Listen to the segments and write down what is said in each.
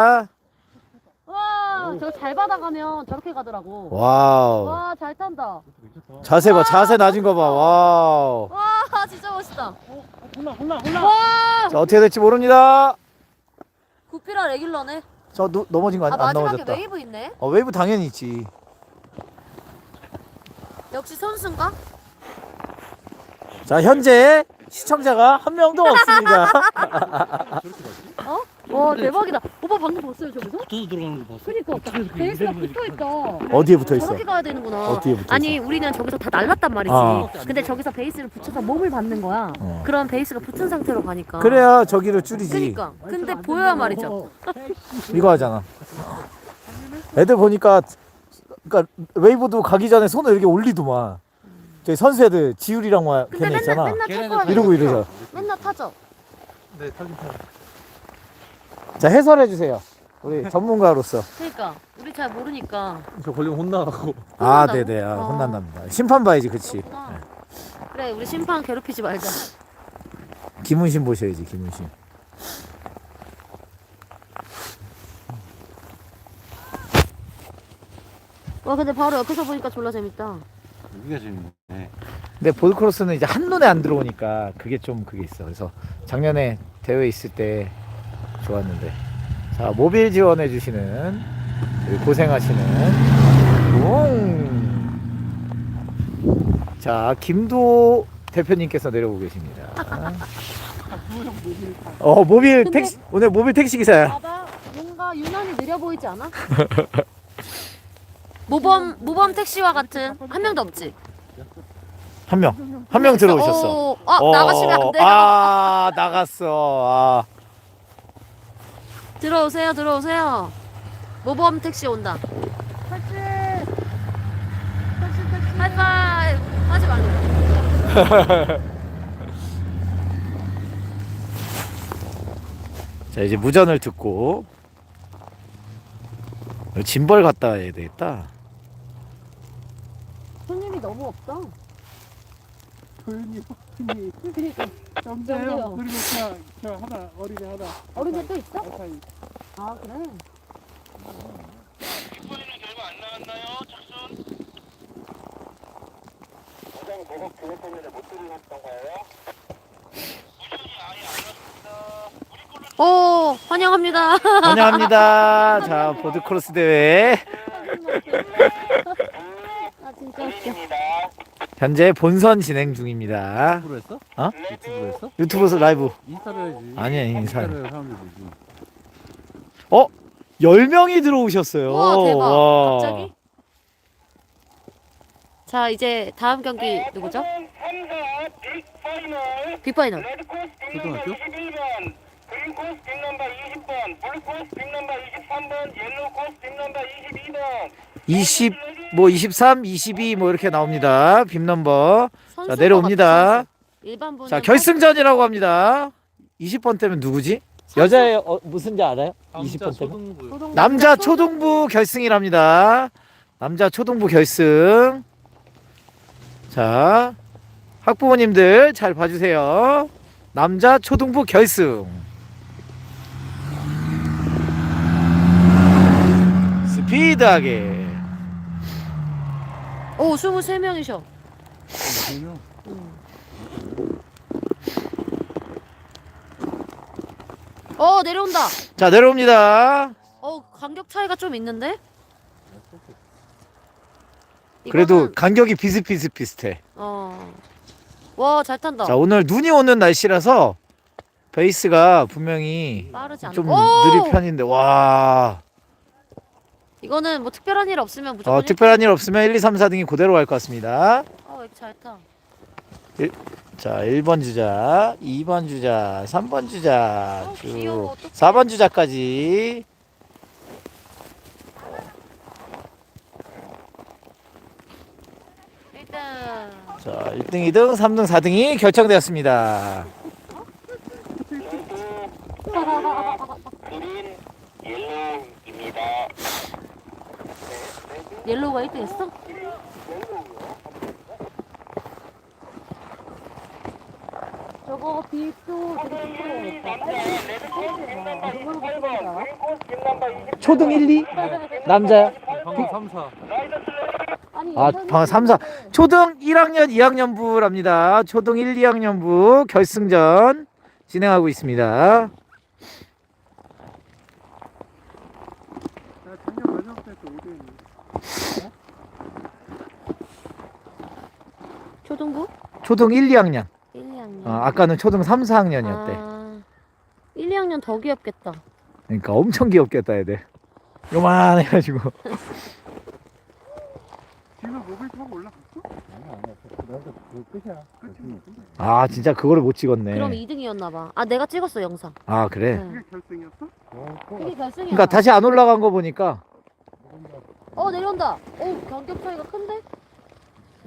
아, 와, 저 잘 받아가면 저렇게 가더라고. 와우. 와, 잘 탄다. 자세 봐, 자세 낮은 거 봐. 와우. 와, 진짜 멋있다. 올라 올라 올라. 와, 자, 어떻게 될지 모릅니다. 구피라 레귤러네. 저 노, 넘어진 거 아, 안, 안 마지막에 넘어졌다. 웨이브 있네. 어, 웨이브 당연히 있지. 역시 선수인가? 자, 현재 시청자가 한 명도 없습니다. 어? 와, 대박이다. 오빠 방금 봤어요, 저기서? 붙어서 들어가는 거 봤어? 그니까, 베이스가 붙어 있다. 어디에 붙어 있어? 저렇게 가야 되는구나. 어디에 붙어 있어? 아니, 우리는 저기서 다 날랐단 말이지. 아. 근데 저기서 베이스를 붙여서 몸을 받는 거야. 어. 그럼 베이스가 붙은 상태로 가니까. 그래야 저기를 줄이지. 그니까. 근데 보여야 말이죠. 이거 하잖아. 애들 보니까 그러니까 웨이브도 가기 전에 손을 이렇게 올리더만. 저희 선수 애들 지율이랑 막 근데 걔네 맨날, 있잖아. 맨날 타고 이러고 거. 이러죠. 맨날 타죠. 네 타긴 타. 자 해설해 주세요. 우리 전문가로서. 그니까. 우리 잘 모르니까. 저 걸리면 혼나가고. 아, 혼난다고? 네네. 아, 어. 혼난답니다. 심판 봐야지, 그치. 그렇구나. 그래, 우리 심판 괴롭히지 말자. 김은신 보셔야지, 김은신. 와, 근데 바로 옆에서 보니까 졸라 재밌다. 여기가 재밌네. 근데 볼크로스는 이제 한눈에 안 들어오니까 그게 좀 그게 있어. 그래서 작년에 대회 있을 때 좋았는데. 자, 모빌 지원해 주시는 고생하시는 웅. 자, 김도 대표님께서 내려오고 계십니다. 어, 모빌 택시 오늘 모빌 택시 기사야. 봐봐, 뭔가 유난히 느려 보이지 않아? 모범 모범 택시와 같은 한 명도 없지. 한 명. 한 명 들어오셨어. 어, 어, 나가시면 안 돼요. 아, 나갔어. 아. 들어오세요, 들어오세요. 모범 택시 온다. 택시, 택시, 택시. 하이파이브 하지 말고. 자 이제 무전을 듣고 짐벌 갔다 와야 되겠다. 손님이 너무 없다. 조윤이 팀이 그러니까 정재요. 그리고 저, 저 하나 어린애 하나. 어린애 또 있어? 아카이. 아 그래. 오 환영합니다. 환영합니다. 자 보드 크로스 대회 아 진짜 웃겨. 현재 본선 진행 중입니다. 유튜브로 했어? 어? 유튜브로 했어? 유튜브에서 라이브 인스타로 해야지. 아니야, 인스타. 인스타로 해야 사람들이 보지. 10명이 들어오셨어요. 와 대박. 와. 갑자기? 자 이제 다음 경기 누구죠? 빅파이널. 초등학교? 21번, 그린 코스 빅 넘버 20번, 블루 코스 빅 넘버 23번, 옐로우 코스 빅 넘버 22번. 20, 뭐 23, 22 뭐 이렇게 나옵니다. 빔 넘버. 것 내려옵니다. 일반 자 결승전이라고 합니다. 20번 때면 누구지? 여자의 어, 무슨지 알아요? 20번 때면? 초등부. 초등- 남자 초등부 결승이랍니다. 남자 초등부 결승. 자, 학부모님들 잘 봐주세요. 남자 초등부 결승. 스피드하게. 오 23명이셔. 그러면 어 내려온다. 자, 내려옵니다. 어 간격 차이가 좀 있는데? 그래도 이거는- 간격이 비슷비슷비슷해. 어. 와 잘 탄다. 자, 오늘 눈이 오는 날씨라서 베이스가 분명히 빠르지. 좀 오! 느릴 편인데, 와. 이거는 뭐 특별한 일 없으면 무조건. 어, 특별한 일 없으면 1, 2, 3, 4등이 그대로 갈 것 같습니다. 어왜 이렇게 잘 타? 자, 1번 주자, 2번 주자, 3번 주자, 어, 쭉 귀여워, 어떡해. 4번 주자까지. 일단 자, 1등, 2등, 3등, 4등이 결정되었습니다. 그린 옐로우입니다. 옐로우가 1등 했어? 저거 빅도 되게 남자 레드 코스 빅 넘버 28번, 그린 코스 코스 빅 넘버 20. 초등 1, 2? 남자야? 방금 3, 4. 라이더 슬레이. 아니 아, 방 3, 4. 초등 1학년, 2학년부랍니다. 초등 1, 2학년부 결승전 진행하고 있습니다. 나 작년 마지막 때또 5등이네. 초등부? 초등 1, 2학년. 1, 2학년. 어, 아까는 초등 3, 4학년이었대. 아, 1, 2학년 더 귀엽겠다. 그러니까 엄청 귀엽겠다, 애들. 요만해가지고. 지금 모빌 타고 올라갔어? 아니야, 아니야. 그래서 그 끝이야. 끝이 아, 진짜 그거를 못 찍었네. 그럼 2등이었나 봐. 아 내가 찍었어 영상. 아, 그래? 네. 그게 결승이었어? 그게 결승이야. 그러니까 다시 안 올라간 거 보니까 어 내려온다. 오 간격 차이가 큰데?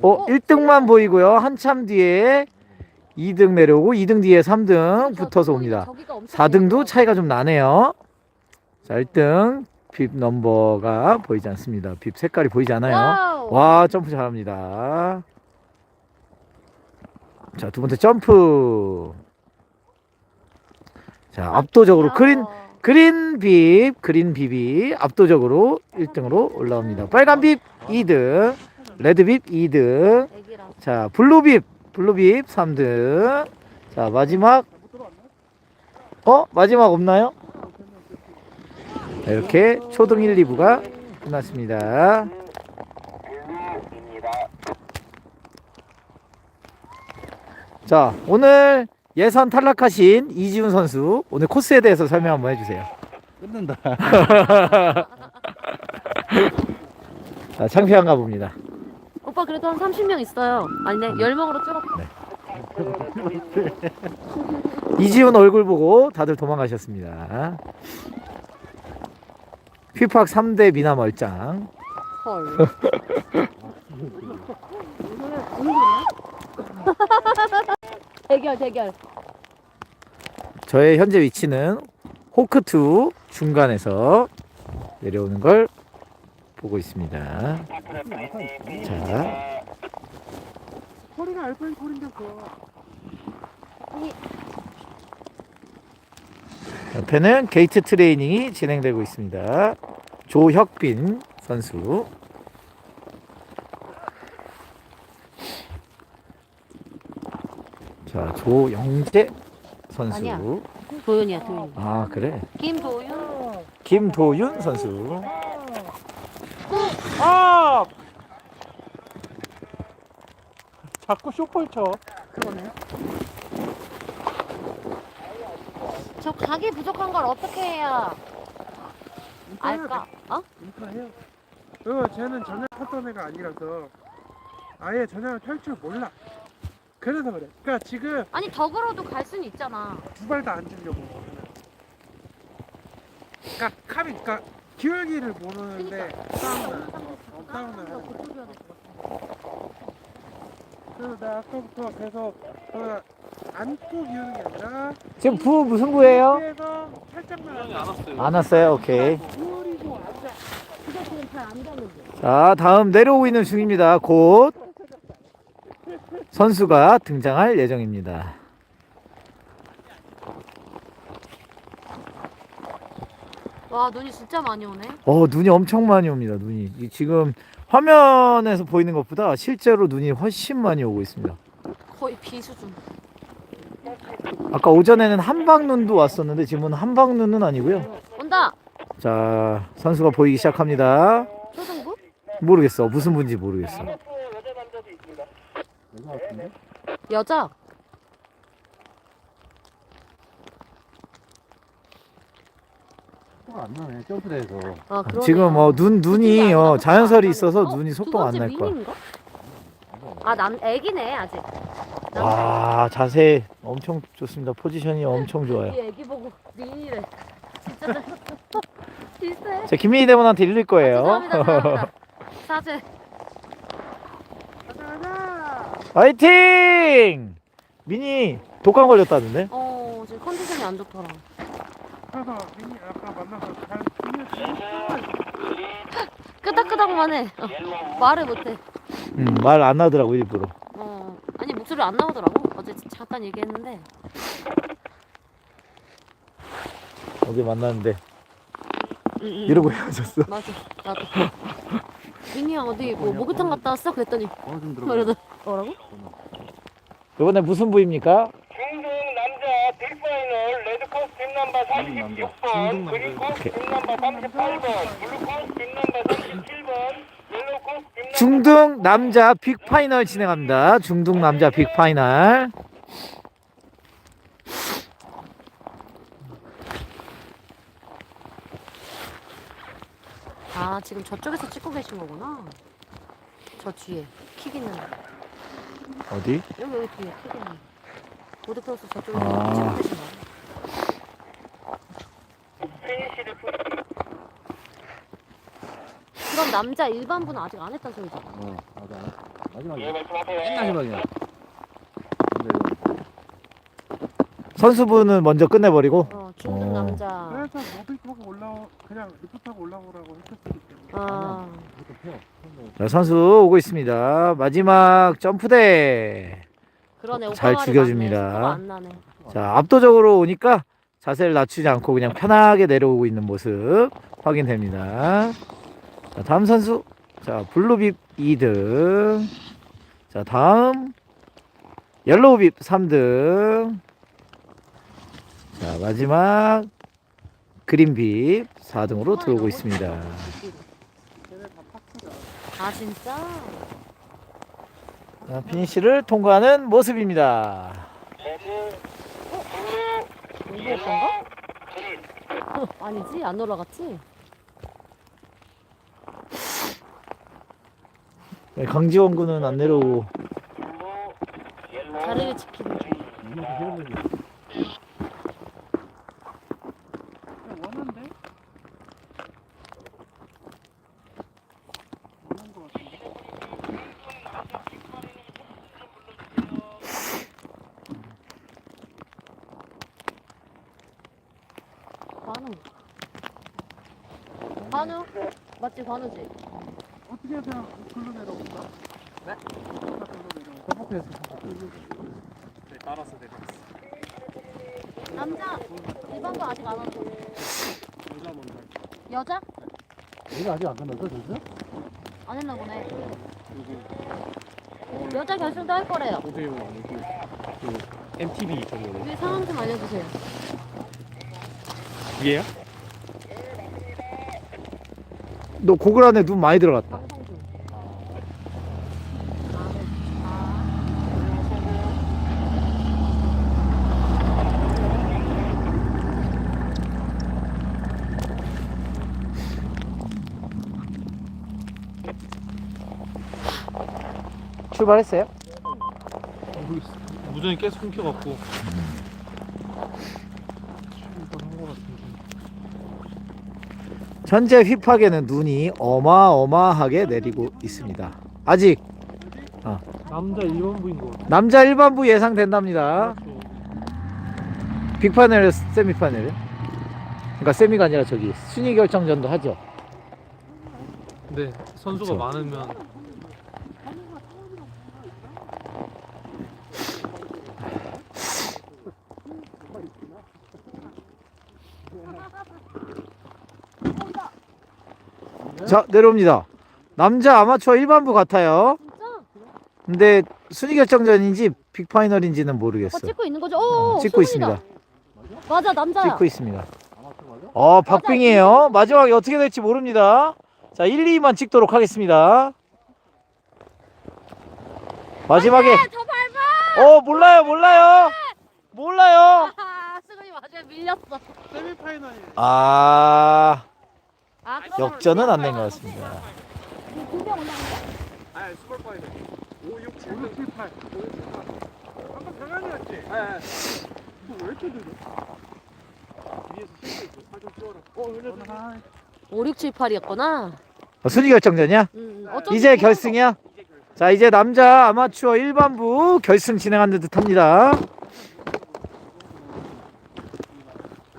어, 어, 1등만 보이고요. 한참 뒤에 2등 내려오고 2등 뒤에 3등 붙어서 옵니다. 저기가 엄청 4등도 길어. 차이가 좀 나네요. 자, 1등 빕 넘버가 보이지 않습니다. 빕 색깔이 보이지 않아요. 와, 점프 잘합니다. 자, 두 번째 점프. 자, 압도적으로 아, 그린 그린 빕, 그린 빕이 압도적으로 1등으로 올라옵니다. 빨간 빕 2등, 레드 빕 2등. 애기라. 자, 블루 빕, 블루 빕 3등. 자, 마지막 어? 마지막 없나요? 자, 이렇게 초등 1, 2부가 끝났습니다. 자, 오늘 예선 탈락하신 이지훈 선수 오늘 코스에 대해서 설명 한번 해주세요. 끝낸다. 자, 창피한가 봅니다. 오빠 그래도 한 30명 있어요. 아니네 10명으로 줄었다. 이지훈 얼굴 보고 다들 도망가셨습니다. 휘팍 3대 미남 얼짱. 헐. 대결 대결. 저의 현재 위치는 호크2 중간에서 내려오는 걸 보고 있습니다. 자, 소리가 알파인 그거. 옆에는 게이트 트레이닝이 진행되고 있습니다. 조혁빈 선수. 자, 조영재 선수. 아니야. 도윤이야 도윤. 아, 그래. 김도윤. 김도윤 선수. 아! 자꾸 쇼퍼를 쳐. 그러네. 저 각이 부족한 걸 어떻게 해야 알까? 어? 인파 해요. 어, 쟤는 전혀 탔던 애가 아니라서 아예 전향을 펼줄 몰라. 그래서 그래. 그러니까 지금 아니 덕으로도 갈 수는 있잖아. 두 발다 앉으려고. 그러니까 카빈, 그러니까 기울기를 모르는데 어, 싸움을 하는 거야. 그래서 내가 아까부터 계속 어, 안고 기우는 게 아니라 지금 부 무슨 부예요? 위에서 살짝만 앉아. 안 왔어요. 오케이. 기울이고 앉아. 그거 잘안 가는데. 자, 다음 내려오고 있는 중입니다. 곧 선수가 등장할 예정입니다. 와 눈이 진짜 많이 오네. 어, 눈이 엄청 많이 옵니다. 눈이. 이 지금 화면에서 보이는 것보다 실제로 눈이 훨씬 많이 오고 있습니다. 거의 비 수준. 아까 오전에는 한방 눈도 왔었는데 지금은 한방 눈은 아니고요. 온다. 자, 선수가 보이기 시작합니다. 초등부? 모르겠어. 무슨 분인지 모르겠어. 여자 여자. 안 나네 점프대에서. 아 그러네. 지금 어, 눈 눈이 어, 자연설이 있어서 어? 눈이 두 속도가 안 날 거야. 미니인가? 아남 애기네 아직. 남- 와, 자세 엄청 좋습니다. 포지션이 엄청 좋아요. 이 애기 보고 미니래. 진짜 잘- 비슷해. 자, 김민희 대원한테 일릴 거예요. 죄송합니다. 죄송합니다. 사죄. 가자 가자. 화이팅! 미니 독감 걸렸다던데? 어 지금 컨디션이 안 좋더라. 그래서 민이 아까 만나서 잘 끄덕끄덕만 해. 어, 말을 못해. 음, 말 안 하더라고 일부러. 어 아니 목소리 안 나오더라고. 어제 잠깐 얘기했는데. 어제 만났는데 응, 응. 이러고 헤어졌어. 맞아. 나도. 민희야 어디 뭐 목욕탕 갔다 왔어? 그랬더니 번호좀 그러다 뭐라고? 이번에 무슨 부입니까? 빅파이널 레드코스 빅넘버 36번 그린코스 빅넘버 38번 블루코스 빅넘버 37번 옐로우코스 빅넘버 중등 남자 빅파이널 진행합니다. 중등 남자 빅파이널. 아 지금 저쪽에서 찍고 계신 거구나. 저 뒤에 킥 있는 데. 어디? 여기 여기 뒤에 킥 있는 데. 보드크로스 저쪽에서 아. 거. 그럼 남자 일반부는 아직 안 했단 소리죠? 어, 맞아. 예 마지막에 말씀하세요 맨날 해방이야. 선수분은 먼저 끝내버리고 어 중등 어. 남자. 그래서 모빌 타고 올라오 그냥 리프 타고 올라오라고 했었기 때문에 아 이것도 펴. 자, 선수 오고 있습니다. 마지막 점프대. 그러네. 잘 오빠 말이 죽여줍니다. 안 나네. 자, 압도적으로 오니까 자세를 낮추지 않고 그냥 편하게 내려오고 있는 모습 확인됩니다. 자, 다음 선수. 자, 블루빕 2등. 자, 다음 옐로우빕 3등. 자, 마지막 그린빕 4등으로 들어오고 있습니다. 아 진짜? 자, 피니시를 통과하는 모습입니다. 공부했던가? 아니지 안 올라갔지? 네, 강지원 군은 안 내려오고 자리를 지키는 중. 이만큼 해보면 그냥 원한데? 원한 거 같은데 관우. 관우? 맞지 관우지? 어떻게 그냥 글로 내려온다? 네? 글로 내려온다 서포트했어, 서포트. 네 따라서 내려왔어 남자 일반부 아직 안 왔어. 여자 먼저 여자? 얘가 아직 안 끝났어, 진짜? 안 했나 보네. 여자 결승도 할 거래요. 여기 그 MTV 위에 상황 좀 알려주세요. 위에요? 너 고글 안에 눈 많이 들어갔다. 출발했어요? 무전이 계속 끊겨갖고 출발한 거 같은데 현재 휘파에는 눈이 어마어마하게 내리고 있습니다. 아직 남자 1번부인 거 같아 남자 일반부 예상된답니다. 빅파넬, 세미파넬. 그러니까 세미가 아니라 저기 순위 결정전도 하죠. 근데 선수가 그쵸. 많으면 자 내려옵니다. 남자 아마추어 일반부 같아요. 진짜? 근데 순위 결정전인지 빅파이널인지는 모르겠어. 찍고 있는 거죠? 어, 오, 찍고 소문이다. 있습니다. 맞아 남자야. 찍고 있습니다. 아마추어 맞아? 어 박빙이에요. 마지막에 어떻게 될지 모릅니다. 자 1, 2만 찍도록 하겠습니다. 마지막에 저 밟아. 어 몰라요 몰라요 몰라요. 아, 수근이 마지막에 밀렸어. 세미파이널이에요 아 아, 역전은 안 된 것 같습니다. 두명 올라간 아니 슈퍼파이널 5, 6, 7, 5, 6, 7, 8 5, 6, 7, 8 아까 장난이었지? 아니 또왜 이렇게 느려? 위에서 실수했어 살좀 찌워라 어 왜냐 5, 6, 7, 8이었구나. 어, 순위 결정전이야? 음, 어쩐지 이제 몰랐어. 결승이야? 자 이제 남자 아마추어 일반부 결승 진행하는 듯 합니다.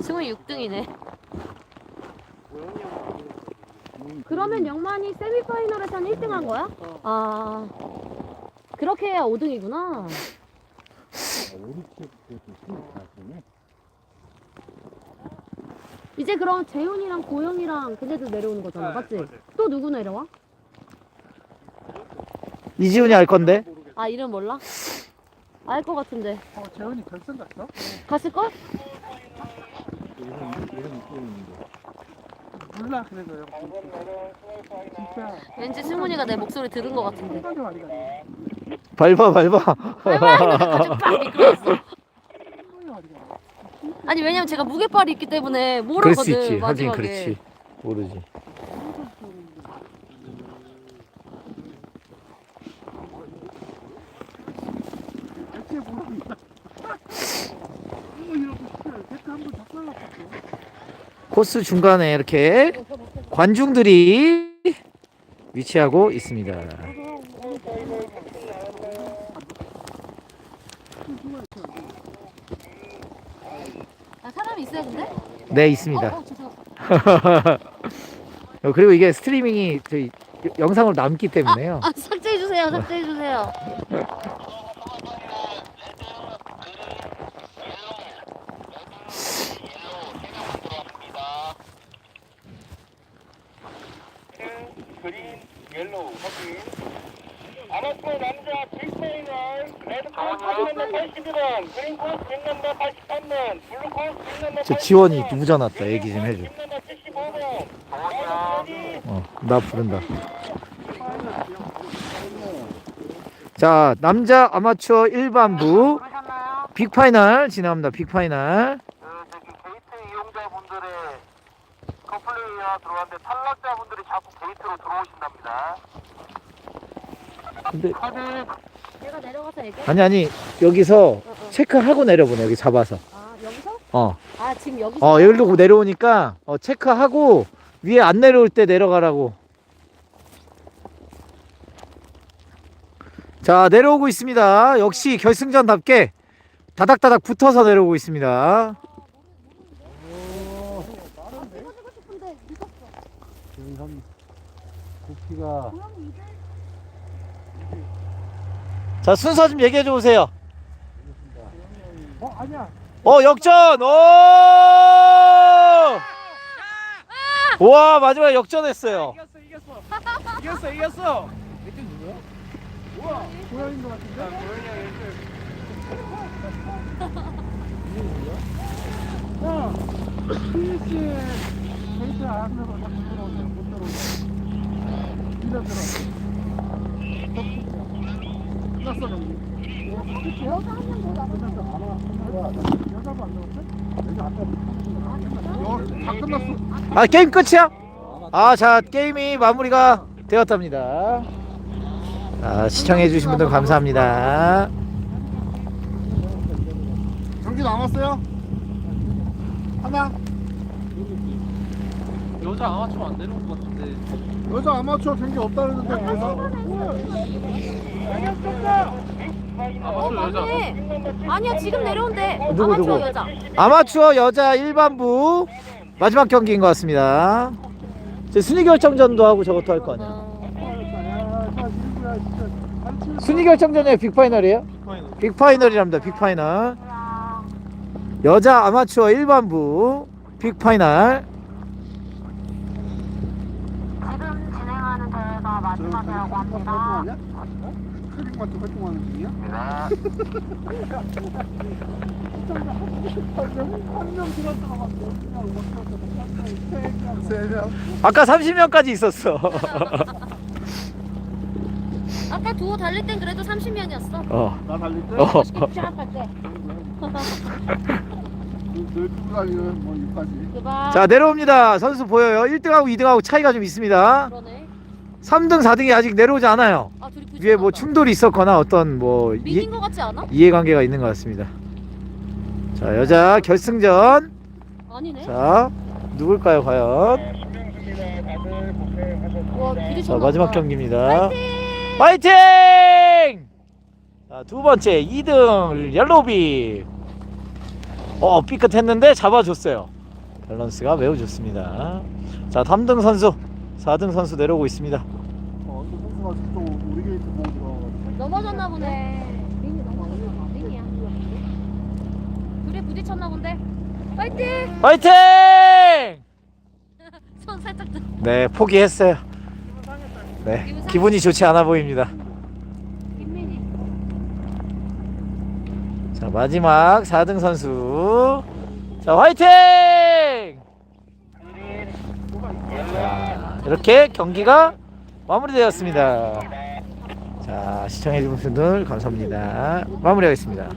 승훈이 6등이네. 그러면 영만이 세미파이널에서는 1등 한 거야? 아. 그렇게 해야 5등이구나. 오리치 그것도 신이 나왔네. 이제 그럼 재훈이랑 고영이랑 걔네들 내려오는 거잖아, 네, 맞지? 또 누구 내려와? 이지훈이 할 건데? 아 이름 몰라? 알 것 같은데 어, 재현이 결승 갔어? 갔을 걸? 이름, 이름 있는데. 몰라 그래서 형 진짜 왠지 승훈이가 내 목소리 들은 것 같은데. 생각이 많이 가네 밟아 밟아. 얼마나 갑자기 빡 미끄러졌어. 생각이 많이 가네 아니 왜냐면 제가 무게빨이 있기 때문에 그럴 수 모르거든 있지. 하긴 마지막에. 그렇지. 모르지. 대체 모릅니다 뭐 이러고 싶어요 대체 한번 작살났었어 코스 중간에 이렇게 관중들이 위치하고 있습니다. 아 사람이 있어야 근데? 네 있습니다. 어, 어. 어, 그리고 이게 스트리밍이 저희 여- 영상으로 남기 때문에요. 아 삭제해 주세요, 삭제해 주세요. 그린 옐로우 확인 아마추어 남자 빅페이널 레드코스 빅넘버 81번 그린 코스 빅넘버 83번 블루 코스 빅넘버 저 지원이 누구 전화 왔다 얘기 좀 해줘. 빅넘버 75번 어디 어, 나 부른다. 자, 남자 아마추어 일반부 부르셨나요? 빅파이널 진행합니다. 빅파이널. 그 저기 게이트 이용자분들의 커플레이어 들어왔는데 탈락자분들이 자꾸 게이트로 들어오신답니다 근데 내가 내려가서 얘기해. 아니 아니 여기서 어, 어. 체크하고 내려보내 여기 잡아서. 아 여기서? 어, 아 지금 여기서? 어 여기로 내려오니까 어, 체크하고 위에 안 내려올 때 내려가라고. 자 내려오고 있습니다. 역시 결승전답게 다닥다닥 붙어서 내려오고 있습니다. 찍어주고 싶은데 늦었어. 국기가 자 순서 좀 얘기해 줘 보세요. 어 아니야 어 역전 오! 와 마지막에 역전했어요. 이겼어 이겼어 이겼어 이겼어 1등 누구야? 우와 고양인 것 같은데? 아 고양이 형 1등 야 PC에 게이트 안 하면서 자꾸 들어오네 못 들어오네 이래 들어 끝났어 아 게임 끝이야? 아 자 게임이 마무리가 되었답니다. 아 시청해 주신 분들 감사합니다. 경기 남았어요? 하나 여자 아마추어 안 되는 것 같은데 여자 아마추어 경기 없다는데 그래서 아마추어 여자 맞네. 아니야 지금 내려온대. 누구, 아마추어 누구? 여자. 아마추어 여자 일반부 마지막 경기인 것 같습니다. 이제 순위 결정전도 하고 저것도 할 거 아니야. 어. 순위 결정전에 빅파이널이에요? 빅파이널이랍니다. 빅파이널. 여자 아마추어 일반부 빅파이널. 지금 진행하는 마지막이라고 합니다 크림마트 활동하는 중이야? 한명 들었다가 세명 아까 30명까지 있었어. 아까 두호 달릴 땐 그래도 30명이었어. 어. 나 달릴 때? 어. 때. 늘뭐 그봐. 자 내려옵니다. 선수 보여요. 1등하고 2등하고 차이가 좀 있습니다. 그러네. 3등, 4등이 아직 내려오지 않아요. 아 둘이 위에 뭐 부딪혔나 보다. 충돌이 있었거나 어떤 뭐 이, 거 같지 않아? 이해관계가 있는 것 같습니다. 자 여자 결승전. 아니네. 자 누굴까요 과연? 와자 부딪혔나 마지막 보다. 경기입니다. 파이팅! 자, 두 번째 2등 옐로비. 어 삐끗했는데 잡아줬어요. 밸런스가 매우 좋습니다. 자 3등 선수, 4등 선수 내려오고 있습니다. 어, 또 우리 게이트 보고 들어가가지고 넘어졌나 보네. 링이 넘어졌나 봐. 링이야. 둘이 부딪혔나 본데. 파이팅! 화이팅! 손 살짝 들. 네, 포기했어요. 네, 기분이 좋지 않아 보입니다. 자, 마지막 4등 선수. 자, 화이팅! 자, 이렇게 경기가 마무리되었습니다. 자, 시청해주신 분들 감사합니다. 마무리하겠습니다.